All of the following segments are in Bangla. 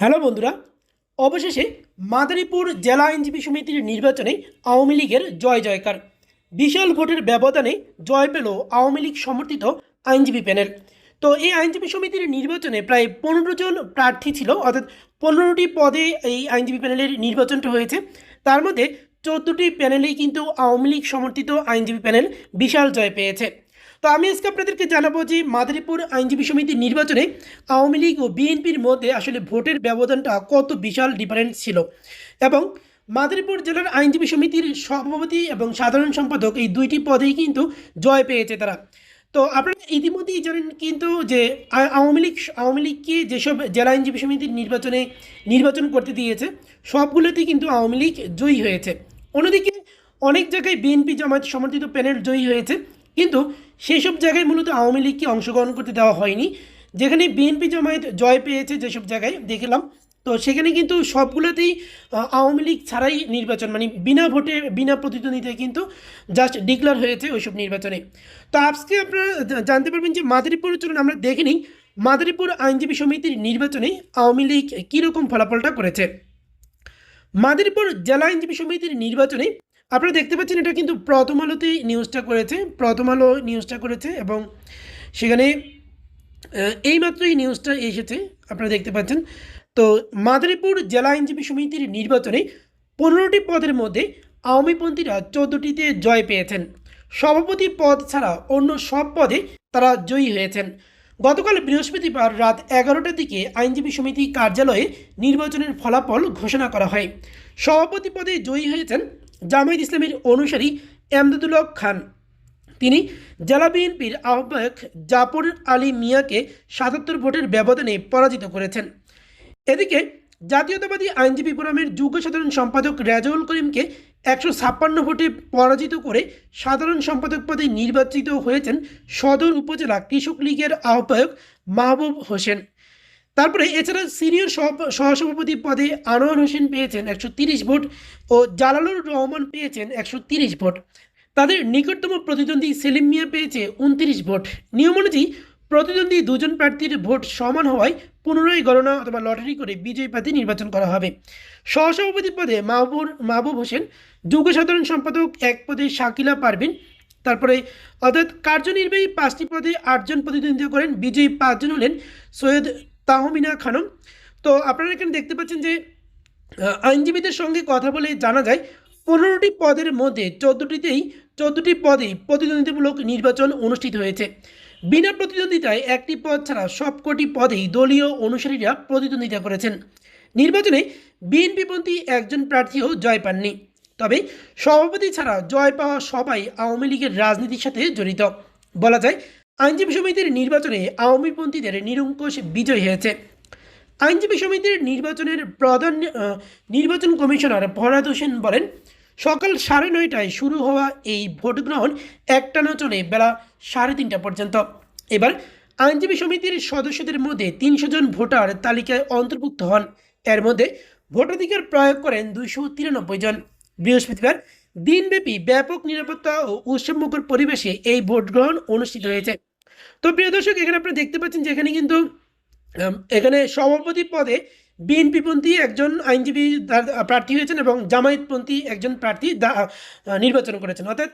হ্যালো বন্ধুরা, অবশেষে মাদারীপুর জেলা আইনজীবী সমিতির নির্বাচনে আওয়ামী লীগের জয় জয়কার। বিশাল ভোটের ব্যবধানে জয় পেল আওয়ামী লীগ সমর্থিত আইনজীবী প্যানেল। তো এই আইনজীবী সমিতির নির্বাচনে প্রায় পনেরো জন প্রার্থী ছিল, অর্থাৎ পনেরোটি পদে এই আইনজীবী প্যানেলের নির্বাচনটা হয়েছে। তার মধ্যে চোদ্দোটি প্যানেলেই কিন্তু আওয়ামী লীগ সমর্থিত আইনজীবী প্যানেল বিশাল জয় পেয়েছে। তো আমি আজকে আপনাদেরকে জানাব যে মাদারীপুর আইনজীবী সমিতির নির্বাচনে আওয়ামী লীগ ও বিএনপির মধ্যে আসলে ভোটের ব্যবধানটা কত বিশাল ডিফারেন্স ছিল? এবং মাদারীপুর জেলার আইনজীবী সমিতির সভাপতি এবং সাধারণ সম্পাদক এই দুইটি পদেই কিন্তু জয় পেয়েছে তারা। তো আপনারা ইতিমধ্যেই জানেন কিন্তু যে আওয়ামী লীগ আওয়ামী লীগকে যেসব জেলা আইনজীবী সমিতির নির্বাচনে নির্বাচন করতে দিয়েছে, সবগুলোতেই কিন্তু আওয়ামী লীগ জয়ী হয়েছে। অন্যদিকে অনেক জায়গায় বিএনপি জামায়াত সমর্থিত প্যানেল জয়ী হয়েছে। কিন্তু সেসব জায়গায় মূলত আওয়ামী লীগকে অংশগ্রহণ করতে দেওয়া হয়নি। যেখানে বিএনপি জামায়াত জয় পেয়েছে যেসব জায়গায় দেখলাম, তো সেখানে কিন্তু সবগুলোতেই আওয়ামী লীগ ছাড়াই নির্বাচন মানে বিনা ভোটে, বিনা প্রতিদ্বন্দ্বিতায় কিন্তু জাস্ট ডিক্লেয়ার হয়েছে ওইসব নির্বাচনে। তো আজকে আপনারা জানতে পারবেন যে মাদারীপুর চলুন আমরা দেখে নিই মাদারীপুর আইনজীবী সমিতির নির্বাচনে আওয়ামী লীগ কীরকম ফলাফলটা করেছে। মাদারীপুর জেলা আইনজীবী সমিতির নির্বাচনে আপনারা দেখতে পাচ্ছেন এটা কিন্তু প্রথম আলোতেই নিউজটা করেছে, প্রথম আলো নিউজটা করেছে এবং সেখানে এই নিউজটা এসেছে, আপনারা দেখতে পাচ্ছেন। তো মাদারীপুর জেলা আইনজীবী সমিতির নির্বাচনে পনেরোটি পদের মধ্যে আওয়ামীপন্থীরা চোদ্দোটিতে জয় পেয়েছেন। সভাপতি পদ ছাড়া অন্য সব পদে তারা জয়ী হয়েছেন। গতকাল বৃহস্পতিবার রাত এগারোটার দিকে আইনজীবী সমিতি কার্যালয়ে নির্বাচনের ফলাফল ঘোষণা করা হয়। সভাপতি পদে জয়ী হয়েছেন জামায়াত ইসলামের অনুসারী এমদাদুল হক খান। তিনি জেলা বিএনপির আহ্বায়ক জাফর আলী মিয়াকে সাতাত্তর ভোটের ব্যবধানে পরাজিত করেছেন। এদিকে জাতীয়তাবাদী আইনজীবী ফোরামের যুগ্ম সাধারণ সম্পাদক রেজাউল করিমকে একশো ছাপ্পান্ন ভোটে পরাজিত করে সাধারণ সম্পাদক পদে নির্বাচিত হয়েছেন সদর উপজেলা কৃষক লীগের আহ্বায়ক মাহবুব হোসেন। তারপরে এছাড়া সিনিয়র সহ- সহসভাপতি পদে আনোয়ার হোসেন পেয়েছেন একশো তিরিশ ভোট ও জালালুর রহমান পেয়েছেন একশো তিরিশ ভোট। তাদের নিকটতম প্রতিদ্বন্দ্বী সেলিম মিয়া পেয়েছে উনত্রিশ ভোট। নিয়ম অনুযায়ী প্রতিদ্বন্দ্বী দুজন প্রার্থীর ভোট সমান হওয়ায় পুনরায় গণনা অথবা লটারি করে বিজয়ী প্রার্থী নির্বাচন করা হবে। সহসভাপতি পদে মাহবুর মাহবুব হোসেন, যুগ্ম সাধারণ সম্পাদক এক পদে শাকিলা পারভিন, তারপরে অর্থাৎ কার্যনির্বাহী পাঁচটি পদে আটজন প্রতিদ্বন্দ্বিতা করেন, বিজয়ী পাঁচজন হলেন সৈয়দ তাহমিনা খানম। তো আপনারা এখানে দেখতে পাচ্ছেন যে আইনজীবীদের সঙ্গে কথা বলে জানা যায়, পনেরোটি পদের মধ্যে চোদ্দোটিতেই, চোদ্দোটি পদেই প্রতিদ্বন্দ্বিতামূলক নির্বাচন অনুষ্ঠিত হয়েছে। বিনা প্রতিদ্বন্দ্বিতায় একটি পদ ছাড়া সবকটি পদেই দলীয় অনুসারীরা প্রতিদ্বন্দ্বিতা করেছেন। নির্বাচনে বিএনপিপন্থী একজন প্রার্থীও জয় পাননি। তবে সভাপতি ছাড়া জয় পাওয়া সবাই আওয়ামী লীগের রাজনীতির সাথে জড়িত। বলা যায় আইনজীবী সমিতির নির্বাচনে আওয়ামীপন্থীদের নিরঙ্কুশ বিজয় হয়েছে। আইনজীবী সমিতির নির্বাচনের প্রধান নির্বাচন কমিশনার ফরহাদ হোসেন বলেন, সকাল সাড়ে নয়টায় শুরু হওয়া এই ভোট গ্রহণ একটানা চলে বেলা সাড়ে তিনটা পর্যন্ত। এবার আইনজীবী সমিতির সদস্যদের মধ্যে তিনশো জন ভোটার তালিকায় অন্তর্ভুক্ত হন। এর মধ্যে ভোটাধিকার প্রয়োগ করেন দুইশো তিরানব্বই জন। বৃহস্পতিবার দিনব্যাপী ব্যাপক নিরাপত্তা ও উৎসবমুখর পরিবেশে এই ভোট গ্রহণ অনুষ্ঠিত হয়েছে। তো প্রিয় দর্শক, এখানে আপনারা দেখতে পাচ্ছেন যে এখানে কিন্তু এখানে সভাপতি পদে বিএনপিপন্থী একজন আইনজীবী প্রার্থী হয়েছেন এবং জামায়াতপন্থী একজন প্রার্থী নির্বাচন করেছেন। অর্থাৎ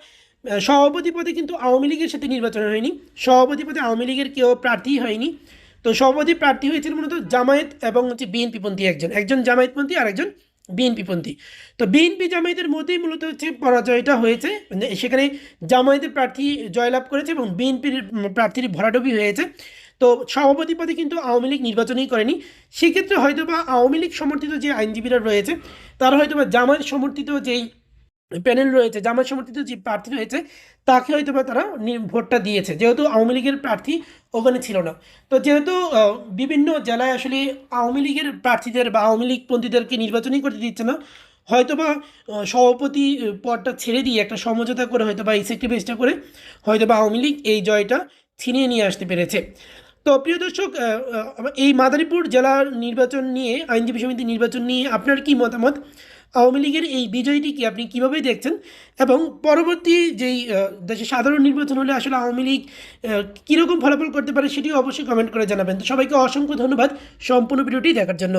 সভাপতি পদে কিন্তু আওয়ামী লীগের সাথে নির্বাচন হয়নি। সভাপতি পদে আওয়ামী লীগের কেউ প্রার্থী হয়নি। তো সভাপতি প্রার্থী হয়েছিল মূলত জামায়াত এবং হচ্ছে বিএনপিপন্থী একজন। একজন জামায়াতপন্থী আর একজন বিএনপিপন্থী তো বিএনপি জামায়াতের মধ্যেই মূলত হচ্ছে পরাজয়টা হয়েছে। মানে সেখানে জামায়াতের প্রার্থী জয়লাভ করেছে এবং বিএনপির প্রার্থীর ভরাডুবি হয়েছে। তো সভাপতি পদে কিন্তু আওয়ামী লীগ নির্বাচনই করেনি। সেক্ষেত্রে হয়তোবা আওয়ামী লীগ সমর্থিত যে আইনজীবীরা রয়েছে, তারা হয়তোবা জামায়াত সমর্থিত যেই প্যানেল রয়েছে জামায়াত সমর্থিত যে প্রার্থী রয়েছে, তাকে হয়তো বা তারা ভোটটা দিয়েছে। যেহেতু আওয়ামী লীগের প্রার্থী ওখানে ছিল না। তো যেহেতু বিভিন্ন জেলায় আসলে আওয়ামী লীগের প্রার্থীদের বা আওয়ামী লীগ পন্থীদেরকে নির্বাচনই করতে দিচ্ছে না হয়তোবা সভাপতি পদটা ছেড়ে দিয়ে একটা সমঝোতা করে হয়তো বা এক্সেক্টিভেসটা করে হয়তো বা আওয়ামী লীগ এই জয়টা ছিনিয়ে নিয়ে আসতে পেরেছে। তো প্রিয় দর্শক এই মাদারীপুর জেলার নির্বাচন নিয়ে, আইনজীবী সমিতি নির্বাচন নিয়ে আপনার কি মতামত? আওয়ামী লীগের এই বিজয়টিকে আপনি কীভাবে দেখছেন? এবং পরবর্তী যেই দেশে সাধারণ নির্বাচন হলে আসলে আওয়ামী লীগ কীরকম ফলাফল করতে পারে সেটিও অবশ্যই কমেন্ট করে জানাবেন। তো সবাইকে অসংখ্য ধন্যবাদ সম্পূর্ণ ভিডিওটি দেখার জন্য।